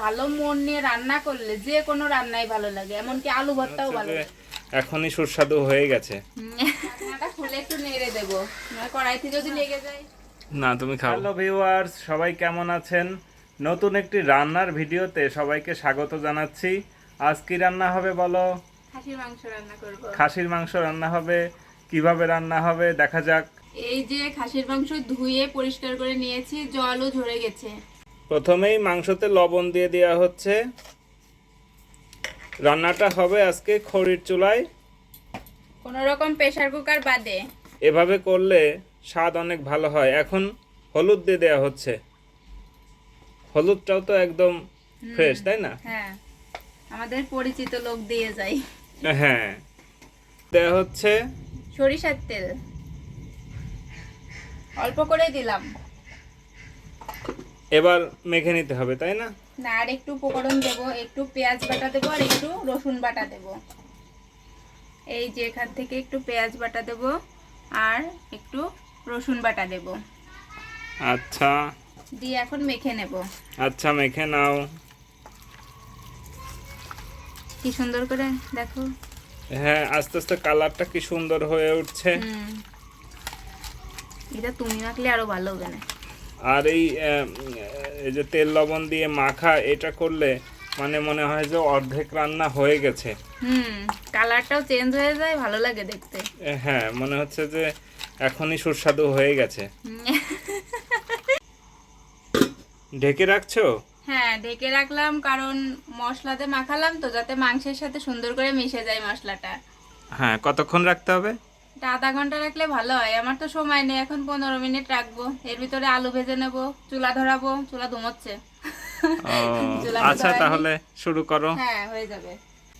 ভালো মন নিয়ে রান্না করলে যে কোনো রান্নাই ভালো লাগে এমনকি আলু ভর্তাও ভালো লাগে। এখনই সুস্বাদু হয়ে গেছে। খুলে একটু নেড়ে দেবো নয় কড়াইতে যদি লেগে যায়। না তুমি খাও। হ্যালো ভিউয়ার্স সবাই কেমন আছেন? নতুন একটি রান্নার ভিডিওতে সবাইকে স্বাগত জানাচ্ছি। আজ কি রান্না হবে বলো? খাসির মাংস রান্না করব। খাসির মাংস রান্না হবে। কীভাবে রান্না হবে? দেখা যাক। এই যে খাসির মাংস ধুয়ে পরিষ্কার করে নিয়েছি জলও ঝরে গেছে। প্রথমেই মাংসতে লবণ দিয়ে দেওয়া হচ্ছে। রান্নাটা হবে আজকে খড়ির চুলায়। কোনো রকম প্রেসার কুকার বাদে। এভাবে করলে স্বাদ অনেক ভালো হয়। এখন হলুদ দিয়ে দেওয়া হচ্ছে। হলুদটাও তো একদম ফ্রেশ তাই না? হ্যাঁ। আমাদের পরিচিত লোক দিয়ে যায় হ্যাঁ। দেওয়া হচ্ছে সরিষার তেল। অল্প করে দিলাম। এবার মেখে নিতে হবে তাই না? না আর একটু উপকরণ দেব একটু পেঁয়াজ বাটা দেবো আর একটু রসুন বাটা দেব। এই যে এখান থেকে একটু পেঁয়াজ বাটা দেব আর একটু রসুন বাটা দেব। আচ্ছা। দিয়ে এখন মেখে নেব। আচ্ছা মেখে নাও। কি সুন্দর করে দেখো। হ্যাঁ আস্তে আস্তে কালারটা কি সুন্দর হয়ে উঠছে। এটা তুমি মাখলে আরও ভালো হবে না। আর এই যে তেল লবণ দিয়ে মাখা এটা করলে মানে মনে হয় যে অর্ধেক রান্না হয়ে গেছে। হুম কালারটাও চেঞ্জ হয়ে যায় ভালো লাগে দেখতে। হ্যাঁ মনে হচ্ছে যে এখনই সুস্বাদু হয়ে গেছে। ঢেকে রাখছো? হ্যাঁ ঢেকে রাখলাম কারণ মশলাতে মাখালাম তো যাতে মাংসের সাথে সুন্দর করে মিশে যায় মশলাটা। হ্যাঁ কতক্ষণ রাখতে হবে? এটা আধা ঘণ্টা রাখলে ভালো হয়। আমার তো সময় নেই এখন পনেরো মিনিট রাখব। এর ভিতরে আলু ভেজে নেব চুলা ধরাবো চুলা ধুমোচ্ছে। আচ্ছা তাহলে শুরু করো। হ্যাঁ হয়ে যাবে।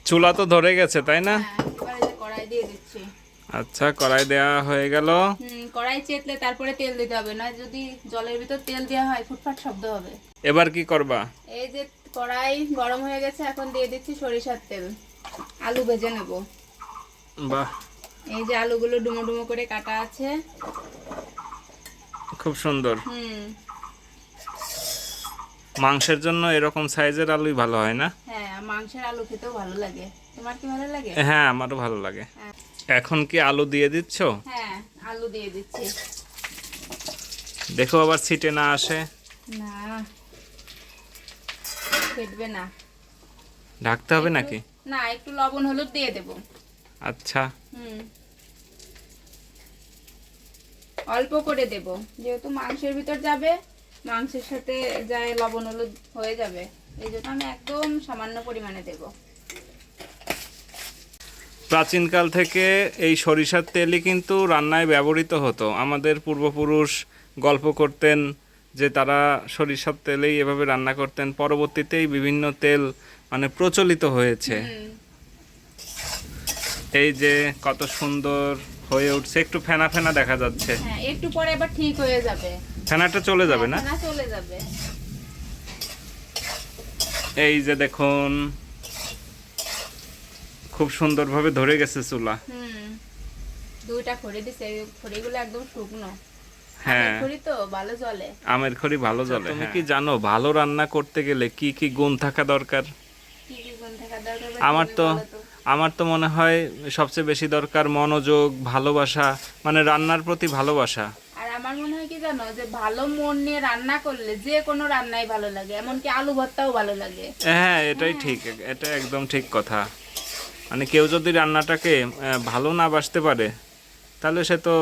চুলা তো ধরে গেছে তাই না? হ্যাঁ কড়াই দিয়ে দিচ্ছি। আচ্ছা কড়াই দেওয়া হয়ে গেল। কড়াই চেতলে তারপরে তেল দিতে হবে না যদি জলের ভিতর তেল দেওয়া হয় ফুটফাট শব্দ হবে। এবার কি করবা? এই যে কড়াই গরম হয়ে গেছে এখন দিয়ে দিচ্ছি সরিষার তেল। আলু ভেজে নেব। বাহ এই যে আলুগুলো ডুমো ডুমো করে কাটা আছে। খুব সুন্দর। হুম। মাংসের জন্য এরকম সাইজের আলুই ভালো হয় না? হ্যাঁ মাংসের আলু খেতেও ভালো লাগে। তোমার কি ভালো লাগে? হ্যাঁ আমারও ভালো লাগে। হ্যাঁ। এখন কি আলু দিয়ে দিচ্ছ? হ্যাঁ আলু দিয়ে দিচ্ছি। দেখো আবার ছিটে না আসে। না। ফেটবে না। ঢাকতে হবে নাকি? না একটু লবণ হলুদ দিয়ে দেব। আচ্ছা। হুম। অল্প করে দেব। যেহেতু মাংসের ভিতর যাবে মাংসের সাথে যায় লবণ হলুদ হয়ে যাবে। এই জন্য আমি একদম সামান্য পরিমাণে দেব। প্রাচীনকাল থেকে এই সরিষার তেলই কিন্তু রান্নায় ব্যবহৃত হতো। আমাদের পূর্বপুরুষ গল্প করতেন যে তারা সরিষার তেলেই এভাবে রান্না করতেন। পরবর্তীতেই বিভিন্ন তেল মানে প্রচলিত হয়েছে। এই যে কত সুন্দর হয়ে উঠছে একটু ফেনা ফেনা দেখা যাচ্ছে। হ্যাঁ একটু পরে এবার ঠিক হয়ে যাবে। ফেনাটা চলে যাবে না? না চলে যাবে। এই যে দেখুন খুব সুন্দরভাবে ধরে গেছে চুলা। হুম দুইটা খড়ি দিছে খড়িগুলো একদম শুকনো। হ্যাঁ। আমের খড়ি ভালো জলে তুমি কি জানো ভালো রান্না করতে গেলে কি কি গুণ থাকা দরকার? কি কি গুণ থাকা দরকার? বা আমার তো। আমার তো মনে হয় সবচেয়ে বেশি দরকার মনোযোগ ভালোবাসা মানে রান্নার প্রতি ভালোবাসা। আর আমার মনে হয় কি জানো যে ভালো মন নিয়ে রান্না করলে যে কোনো রান্নাই ভালো লাগে এমনকি আলু ভর্তাও ভালো লাগে। হ্যাঁ এটাই ঠিক এটা একদম ঠিক কথা। মানে কেউ যদি রান্নাটাকে ভালো না বাসতে পারে তাহলে সে তো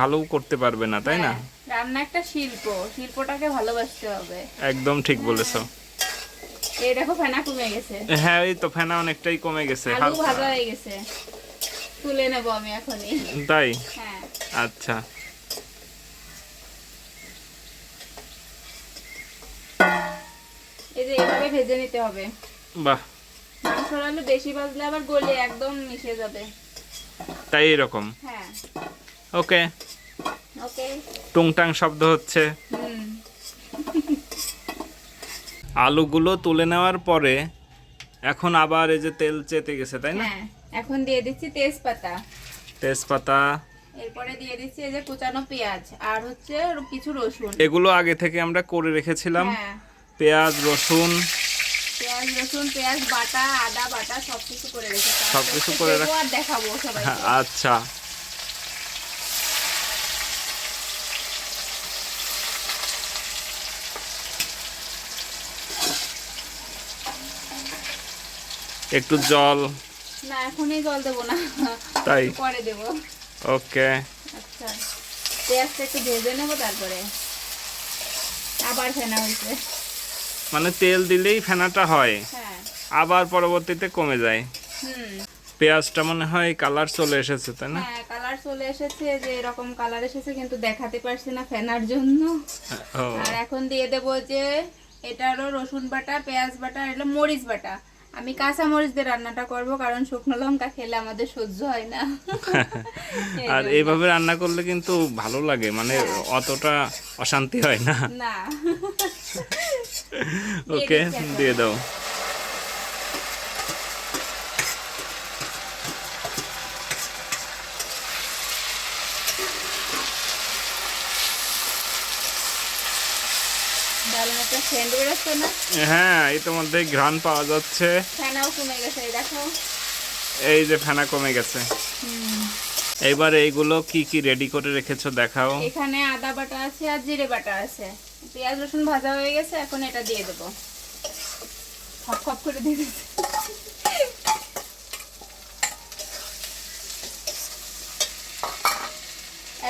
ভালো করতে পারবে না তাই না? হ্যাঁ, রান্না একটা শিল্প শিল্পটাকে ভালোবাসতে হবে। একদম ঠিক বলেছ। এই দেখো ফেনা কমে গেছে। হ্যাঁ এই তো ফেনা অনেকটাই কমে গেছে। আলু ভাজা হয়ে গেছে। তুলে নেব আমি এখনই। তাই? হ্যাঁ। আচ্ছা। এই যে এভাবে ভেজে নিতে হবে। বাহ। মাংসর আলু বেশি ভাজলে আবার গলে একদম মিশে যাবে। তাই এরকম? হ্যাঁ। ওকে। ওকে। টুংটাং শব্দ হচ্ছে। হুম। আলুগুলো তুলে নেওয়ার পরে এখন আবার এই যে তেল চেতে গেছে তাই না? হ্যাঁ এখন দিয়ে দিচ্ছি তেজপাতা। তেজপাতা। এরপরে দিয়ে দিচ্ছি এই যে কুচানো পেঁয়াজ আর হচ্ছে কিছু রসুন। এগুলো আগে থেকে আমরা করে রেখেছিলাম। হ্যাঁ। পেঁয়াজ রসুন। পেঁয়াজ রসুন পেঁয়াজ বাটা আদা বাটা সবকিছু করে রেখেছি সবকিছু করে দেখাবো সবাই আচ্ছা। একটু জল। না এখনই জল দেবো না। তাই? পরে দেবো। ওকে। আচ্ছা পেঁয়াজটা একটু ভেজে নেব তারপরে। আবার ফেনা হয়েছে। মানে তেল দিলেই ফেনাটা হয়। হ্যাঁ। আবার পরবর্তীতে কমে যায়। হুম। পেঁয়াজটা মনে হয় কালার চলে এসেছে তাই না? হ্যাঁ কালার চলে এসেছে যে এরকম কালার এসেছে কিন্তু দেখাতে পারছি না ফেনার জন্য। আর এখন দিয়ে দেবো যে এটা হলো রসুন বাটা পেঁয়াজ বাটা হলো মরিচ বাটা। আমি কাঁচা মরিচ দিয়ে রান্নাটা করব কারণ শুকনো লঙ্কা খেলে আমাদের সহ্য হয় না। আর এইভাবে রান্না করলে কিন্তু ভালো লাগে মানে অতটা অশান্তি হয় না। না। ওকে দিয়ে দাও দারুণ একটা সেন্ট বেরোচ্ছে না? হ্যাঁ ইতিমধ্যে ঘ্রাণ পাওয়া যাচ্ছে। ফেনাও কমে গেছে দেখো। এই যে ফেনা কমে গেছে। এইবার এইগুলো কি কি রেডি করে রেখেছো দেখাও। এখানে আদা বাটা আছে আর জিরে বাটা আছে। পেঁয়াজ রসুন ভাজা হয়ে গেছে এখন এটা দিয়ে দেবো। খপ খপ করে দিয়ে দিচ্ছি।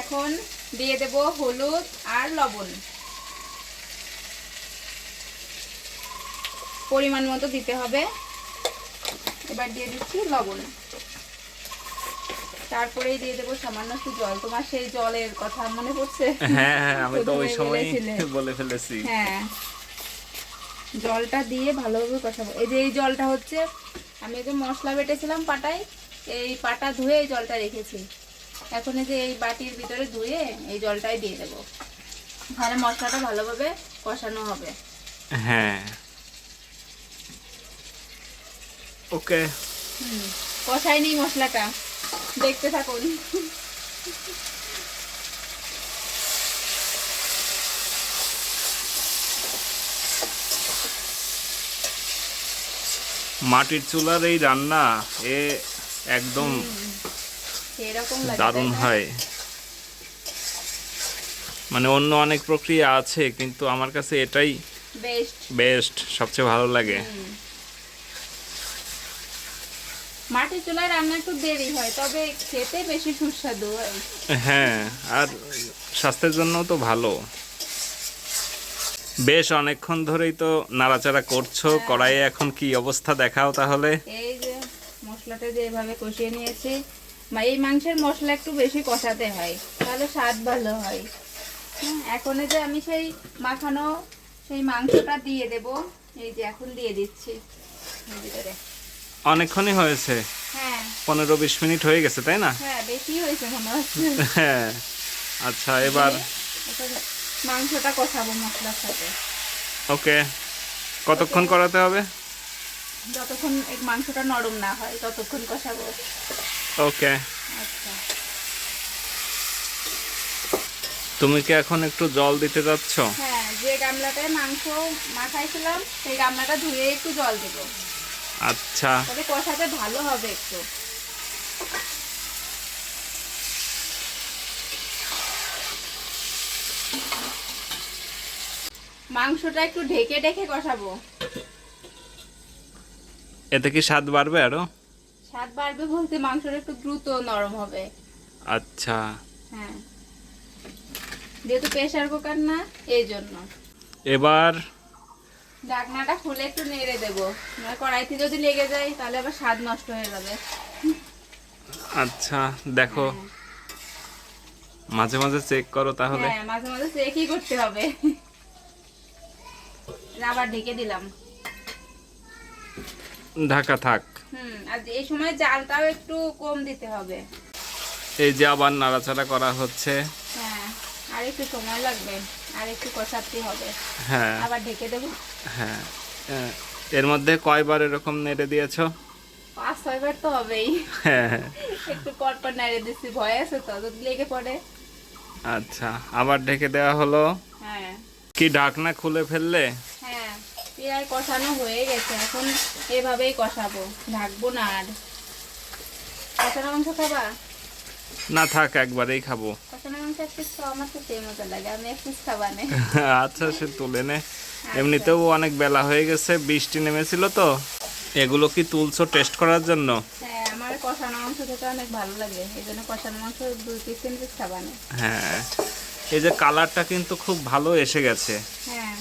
এখন দিয়ে দেব হলুদ আর লবণ। পরিমাণ মতো দিতে হবে। এবার দিয়ে দিচ্ছি লবণ। তারপরেই দিয়ে দেবো সামান্য একটু জল। তোমার সেই জলের কথা মনে পড়ছে? হ্যাঁ হ্যাঁ আমি তো ওই সময় বলে ফেলেছি। হ্যাঁ। জলটা দিয়ে ভালোভাবে কষাবো। এই যে এই জলটা হচ্ছে আমি যে মশলা বেটেছিলাম পাটায় এই পাটা ধুয়ে এই জলটা রেখেছি। এখন এই যে এই বাটির ভিতরে ধুয়ে এই জলটাই দিয়ে দেবো। তাহলে মশলাটা ভালোভাবে কষানো হবে। হ্যাঁ। ওকে নেই মশলাটা। দেখতে থাকুন। মাটির চুলার এই রান্না এ একদম দারুণ হয়। মানে অন্য অনেক প্রক্রিয়া আছে কিন্তু আমার কাছে এটাই বেস্ট সবচেয়ে ভালো লাগে। মাটির চুলায় রান্না একটু দেরি হয় তবে খেতে বেশি সুস্বাদু হয়। হ্যাঁ আর স্বাস্থ্যের জন্য তো ভালো। বেশ অনেকক্ষণ ধরেই তো নাড়াচাড়া করছ কড়াইয়ে এখন কি অবস্থা দেখাও তাহলে? এই যে মশলাটা যে এভাবে কষিয়ে নিয়েছি এই মাংসের মশলা একটু বেশি কষাতে হয় তাহলে স্বাদ ভালো হয়। হ্যাঁ, এখন যে আমি সেই মাখানো সেই মাংসটা দিয়ে দেব এই যে এখন দিয়ে দিচ্ছি। ভিতরে অনেকক্ষণই হয়েছে। হ্যাঁ। পনেরো বিশ মিনিট হয়ে গেছে তাই না? হ্যাঁ হ্যাঁ। আচ্ছা এবার? মাংসটা কষাবো মশলার সাথে। ওকে। কতক্ষণ করাতে হবে? যতক্ষণ মাংসটা নরম না হয় ততক্ষণ কষাবো। ওকে। আচ্ছা। তুমি কি এখন একটু জল দিতে যাচ্ছ? হ্যাঁ যে গামলাটায় মাংস মাখাইছিলাম সেই গামলাটা ধুয়ে একটু জল দেবো। আচ্ছা। তাহলে কষাতে ভালো হবে একটু। মাংসটা একটু ঢেকে ঢেকে কষাবো। এতে কি স্বাদ বাড়বে আরও? স্বাদ বাড়বে বলতে মাংসটা একটু দ্রুত নরম হবে। আচ্ছা। হ্যাঁ। যেহেতু প্রেশার কুকার না এই জন্য। এবার ঢাকনাটা খুলে একটু নেড়ে দেবো। কড়াইতে যদি লেগে যায় তাহলে আবার স্বাদ নষ্ট হয়ে যাবে। আচ্ছা দেখো। মাঝে মাঝে চেক করো তাহলে। হ্যাঁ মাঝে মাঝে চেকই করতে হবে। আবার ঢেকে দিলাম। ঢাকা থাক। হুম আর এই সময় জালটাও একটু কম দিতে হবে। এই যে আবার নাড়াচাড়া করা হচ্ছে। হ্যাঁ আর একটু সময় লাগবে। আর একটু কষাতে হবে। হ্যাঁ। আবার ঢেকে দেবো? হ্যাঁ। আহ, এর মধ্যে কয়বার এরকম নেড়ে দিয়েছ? পাঁচ ছয়বার তো হবেই। হ্যাঁ। হ্যাঁ। একটু পর পর দিচ্ছি ভয় আছে তো যদি লেগে পড়ে। আচ্ছা আবার ঢেকে দেওয়া হলো? হ্যাঁ। কি ঢাকনা খুলে ফেললে? হ্যাঁ কষানো হয়ে গেছে এখন এভাবেই কষাবো ঢাকবো না আর। কষানো মাংস খাবা? না থাক একবারেই খাব। আচ্ছা সে তুলে নে। এমনিতেও অনেক বেলা হয়ে গেছে বৃষ্টি নেমেছিল তো। এগুলো কি তুলছো টেস্ট করার জন্য? হ্যাঁ এই হ্যাঁ। এই যে কালারটা কিন্তু খুব ভালো এসে গেছে। হ্যাঁ।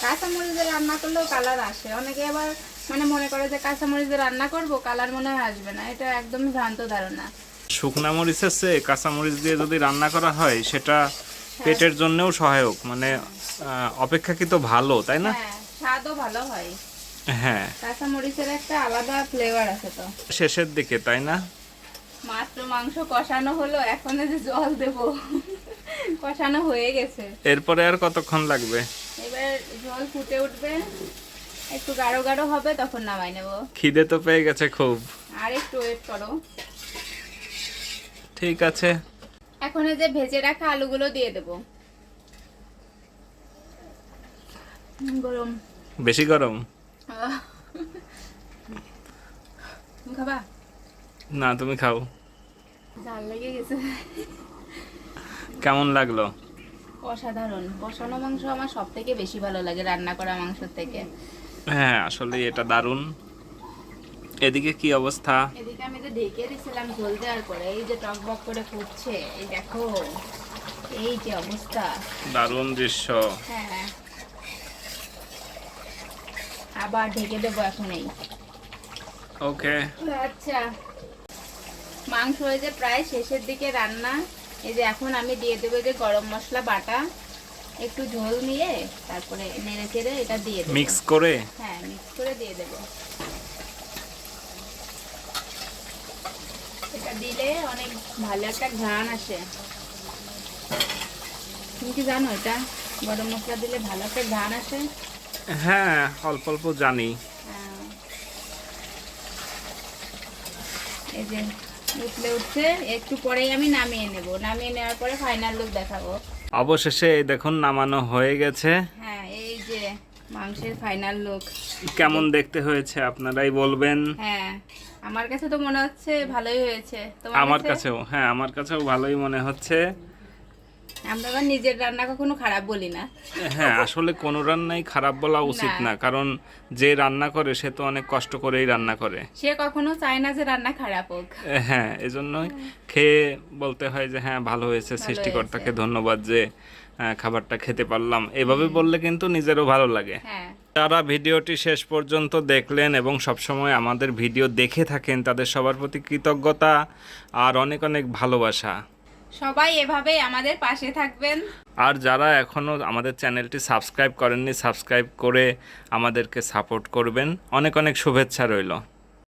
কাঁচামরিচ রান্না করলেও কালার আসে। অনেকে আবার মানে মনে করে যে কাঁচামরিচ রান্না করব কালার মনে হয় আসবে না। এটা একদমই ভ্রান্ত ধারণা। শুকনা মরিচের চেয়ে কাঁচামরিচ দিয়ে যদি রান্না করা হয় সেটা পেটের জন্যও সহায়ক মানে অপেক্ষাকৃত ভালো তাই না? হ্যাঁ স্বাদও ভালো হয়। হ্যাঁ। কাঁচামরিচের একটা আলাদা ফ্লেভার আছে তো। শেষের দিকে তাই না? মাত্র মাংস কষানো হলো এখন যে জল দেব। কষানো হয়ে গেছে। এরপরে আর কতক্ষণ লাগবে? এবার জল ফুটে উঠবে। একটু গাঢ় গাঢ় হবে তখন নামাই নেব। খিদে তো পেয়ে গেছে খুব। আর একটু ওয়েট করো। ঠিক আছে। এখন এই যে ভেজে রাখা আলুগুলো দিয়ে দেব। গরম। বেশি গরম? খাবা? না তুমি খাও। জাল লেগে গেছে। কেমন লাগল? অসাধারণ। কষানো মাংস আমার সব থেকে বেশি ভালো লাগে রান্না করা মাংসের থেকে। হ্যাঁ আসলে এটা দারুণ। এদিকে কি অবস্থা? এদিকে আমি তো ঢেকে দিয়েছিলাম ঝোল দেওয়ার পরে এই যে টক বক করে ফুটছে এই দেখো এই যে অবস্থা। দারুণ দৃশ্য। হ্যাঁ। আবার ঢেকে দেবো এখন এই। ওকে। আচ্ছা। মাংস হয়ে যে প্রায় শেষের দিকে রান্না এই যে এখন আমি দিয়ে দেবো যে গরম মশলা বাটা একটু ঝোল নিয়ে তারপরে নেড়ে চেড়ে এটা দিয়ে দেবো। মিক্স করে? হ্যাঁ মিক্স করে দিয়ে দেবো। এটা দিলে অনেক ভালো একটা ঘ্রাণ আসে। তুমি কি জানো এটা? গরম মশলা দিলে ভালো একটা ঘ্রাণ আসে। হ্যাঁ অল্প অল্প জানি। হ্যাঁ। এই যে উঠলে উঠছে একটু পরেই আমি নামিয়ে নেব। নামিয়ে নেওয়ার পরে ফাইনাল লুক দেখাবো। অবশেষে দেখুন নামানো হয়ে গেছে। হ্যাঁ এই যে মাংসের ফাইনাল লুক কেমন দেখতে হয়েছে আপনারাই বলবেন। হ্যাঁ। আমার কাছে তো মনে হচ্ছে ভালোই হয়েছে। আমার কাছেও হ্যাঁ আমার কাছেও ভালোই মনে হচ্ছে। আমরা আবার নিজের রান্না কখনো খারাপ বলি না। হ্যাঁ আসলে কোনো রান্নাই খারাপ বলা উচিত না। কারণ যে রান্না করে সে তো অনেক কষ্ট করেই রান্না করে। সে কখনো চায় না যে রান্না খারাপ হোক। হ্যাঁ এজন্যই খেয়ে বলতে হয় যে হ্যাঁ ভালো হয়েছে সৃষ্টিকর্তাকে ধন্যবাদ যে খাবারটা খেতে পারলাম। এভাবে বললে কিন্তু নিজেরও ভালো লাগে। হ্যাঁ। যারা ভিডিওটি শেষ পর্যন্ত দেখলেন এবং সবসময় আমাদের ভিডিও দেখে থাকেন তাদের সবার প্রতি কৃতজ্ঞতা আর অনেক অনেক ভালোবাসা। সবাই এভাবেই আমাদের পাশে থাকবেন। আর যারা এখনও আমাদের চ্যানেলটি সাবস্ক্রাইব করেননি সাবস্ক্রাইব করে আমাদেরকে সাপোর্ট করবেন। অনেক অনেক শুভেচ্ছা রইল।